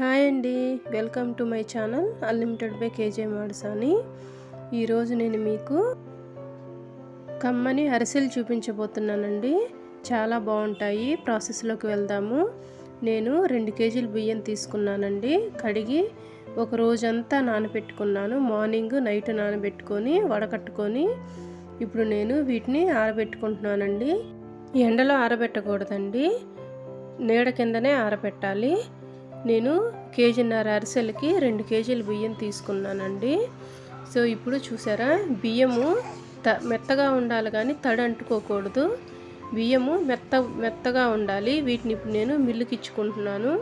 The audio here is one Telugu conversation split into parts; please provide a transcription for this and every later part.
హాయ్ అండి. Welcome to my channel unlimited by KJ Madasani. ఈరోజు నేను మీకు కమ్మని అరిసెలు చూపించబోతున్నానండి. చాలా బాగుంటాయి. ప్రాసెస్లోకి వెళ్దాము. నేను రెండు కేజీలు బియ్యం తీసుకున్నానండి. కడిగి ఒక రోజంతా నానబెట్టుకున్నాను. మార్నింగ్ నైట్ నానబెట్టుకొని వడకట్టుకొని ఇప్పుడు నేను వీటిని ఆరబెట్టుకుంటున్నానండి. ఎండలో ఆరబెట్టకూడదండి. నీడ కిందనే ఆరబెట్టాలి. నేను కేజీన్నర అరిసెలకి రెండు కేజీలు బియ్యం తీసుకున్నానండి. సో ఇప్పుడు చూసారా? బియ్యము త మెత్తగా ఉండాలి కానీ తడి అంటుకోకూడదు. బియ్యము మెత్త మెత్తగా ఉండాలి. వీటిని ఇప్పుడు నేను మిల్లుకి ఇచ్చుకుంటున్నాను.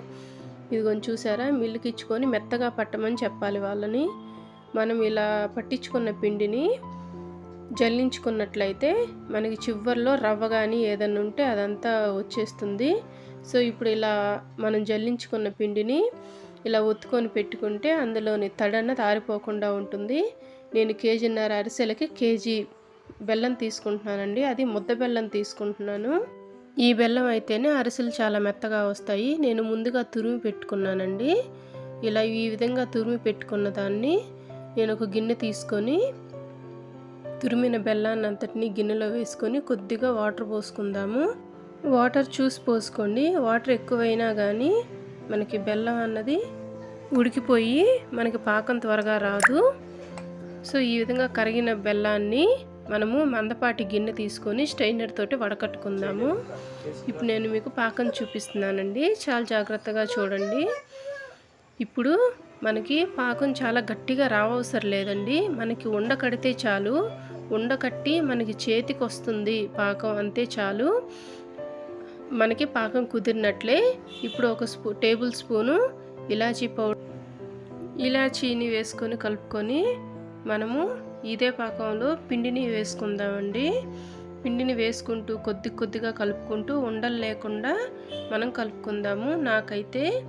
ఇదిగోని చూసారా? మిల్లుకి ఇచ్చుకొని మెత్తగా పట్టమని చెప్పాలి వాళ్ళని. మనం ఇలా పట్టించుకున్న పిండిని జల్లించుకున్నట్లయితే మనకి చివర్లో రవ్వ కానీ ఏదన్నా ఉంటే అదంతా వచ్చేస్తుంది. సో ఇప్పుడు ఇలా మనం జల్లించుకున్న పిండిని ఇలా ఒత్తుకొని పెట్టుకుంటే అందులోని తడన్న తారిపోకుండా ఉంటుంది. నేను కేజీన్నర అరిసెలకి కేజీ బెల్లం తీసుకుంటున్నానండి. అది ముద్ద బెల్లం తీసుకుంటున్నాను. ఈ బెల్లం అయితేనే అరిసెలు చాలా మెత్తగా వస్తాయి. నేను ముందుగా తురిమి పెట్టుకున్నానండి. ఇలా ఈ విధంగా తురిమి పెట్టుకున్న దాన్ని నేను ఒక గిన్నె తీసుకొని తురిమిన బెల్లాన్ని అంతటిని గిన్నెలో వేసుకొని కొద్దిగా వాటర్ పోసుకుందాము. వాటర్ చూసి పోసుకోండి. వాటర్ ఎక్కువైనా కానీ మనకి బెల్లం అన్నది ఉడికిపోయి మనకి పాకం త్వరగా రాదు. సో ఈ విధంగా కరిగిన బెల్లాన్ని మనము మందపాటి గిన్నె తీసుకొని స్ట్రైనర్ తోటి వడకట్టుకుందాము. ఇప్పుడు నేను మీకు పాకం చూపిస్తున్నానండి. చాలా జాగ్రత్తగా చూడండి. ఇప్పుడు మనకి పాకం చాలా గట్టిగా రావసరం లేదండి. మనకి ఉండకడితే చాలు. ఉండకట్టి మనకి చేతికి వస్తుంది పాకం అంతే చాలు. మనకి పాకం కుదిరినట్లే ఇప్పుడు ఒక స్పూ టేబుల్ స్పూను ఇలాచీ పౌడర్ ఇలాచీని వేసుకొని కలుపుకొని మనము ఇదే పాకంలో పిండిని వేసుకుందామండి. పిండిని వేసుకుంటూ కొద్ది కొద్దిగా కలుపుకుంటూ ఉండలు లేకుండా మనం కలుపుకుందాము. నాకైతే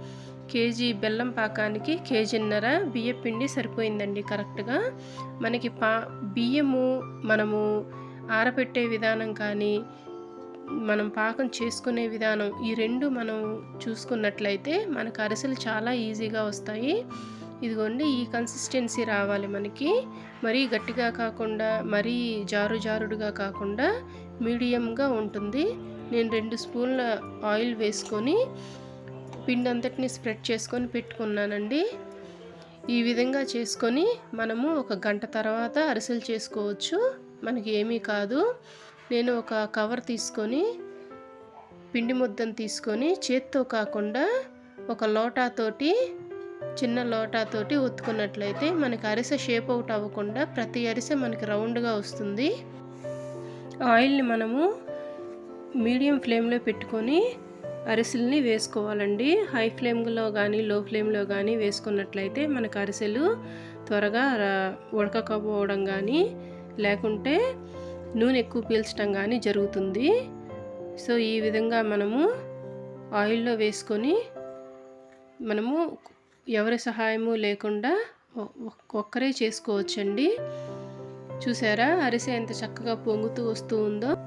కేజీ బెల్లం పాకానికి కేజీన్నర బియ్య పిండి సరిపోయిందండి కరెక్ట్గా. మనకి పా బియ్యము మనము ఆరబెట్టే విధానం కానీ మనం పాకం చేసుకునే విధానం ఈ రెండు మనం చూసుకున్నట్లయితే మనకు అరిసెలు చాలా ఈజీగా వస్తాయి. ఇదిగోండి ఈ కన్సిస్టెన్సీ రావాలి మనకి. మరీ గట్టిగా కాకుండా మరీ జారు జారుడుగా కాకుండా మీడియంగా ఉంటుంది. నేను రెండు స్పూన్ల ఆయిల్ వేసుకొని పిండి అంతటిని స్ప్రెడ్ చేసుకొని పెట్టుకున్నానండి. ఈ విధంగా చేసుకొని మనము ఒక గంట తర్వాత అరిసెలు చేసుకోవచ్చు. మనకి ఏమీ కాదు. నేను ఒక కవర్ తీసుకొని పిండి ముద్దను తీసుకొని చేత్తో కాకుండా ఒక లోటాతోటి చిన్న లోటాతోటి ఒత్తుకున్నట్లయితే మనకి అరిసె షేప్ అవుట్ అవ్వకుండా ప్రతి అరిసె మనకి రౌండ్గా వస్తుంది. ఆయిల్ని మనము మీడియం ఫ్లేమ్లో పెట్టుకొని అరిసెల్ని వేసుకోవాలండి. హై ఫ్లేమ్లో కానీ లో ఫ్లేమ్లో కానీ వేసుకున్నట్లయితే మనకు అరిసెలు త్వరగా ఉడకకపోవడం కానీ లేకుంటే నూనె ఎక్కువ పీల్చడం కానీ జరుగుతుంది. సో ఈ విధంగా మనము ఆయిల్లో వేసుకొని మనము ఎవరి సహాయము లేకుండా ఒక్కరే చేసుకోవచ్చండి. చూసారా? అరిసె ఎంత చక్కగా పొంగుతూ వస్తూ ఉందో.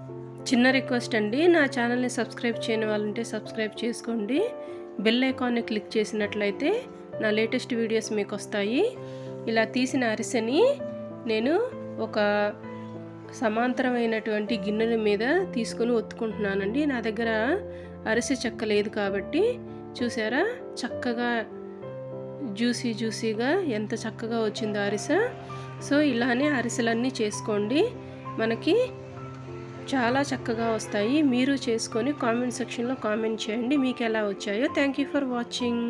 చిన్న రిక్వెస్ట్ అండి. నా ఛానల్ని సబ్స్క్రైబ్ చేయని వాళ్ళంటే సబ్స్క్రైబ్ చేసుకోండి. బెల్ ఐకాన్ని క్లిక్ చేసినట్లయితే నా లేటెస్ట్ వీడియోస్ మీకు వస్తాయి. ఇలా తీసిన అరిసెని నేను ఒక సమాంతరమైనటువంటి గిన్నెల మీద తీసుకొని ఒత్తుకుంటున్నానండి. నా దగ్గర అరిసె చెక్క లేదు కాబట్టి చూసారా? చక్కగా జ్యూసీ జ్యూసీగా ఎంత చక్కగా వచ్చిందో అరిసె. సో ఇలానే అరిసెలన్నీ చేసుకోండి. మనకి చాలా చక్కగా వస్తాయి. మీరు చేసుకొని కామెంట్ సెక్షన్లో కామెంట్ చేయండి. మీకు ఎలా వచ్చాయో. Thank you for watching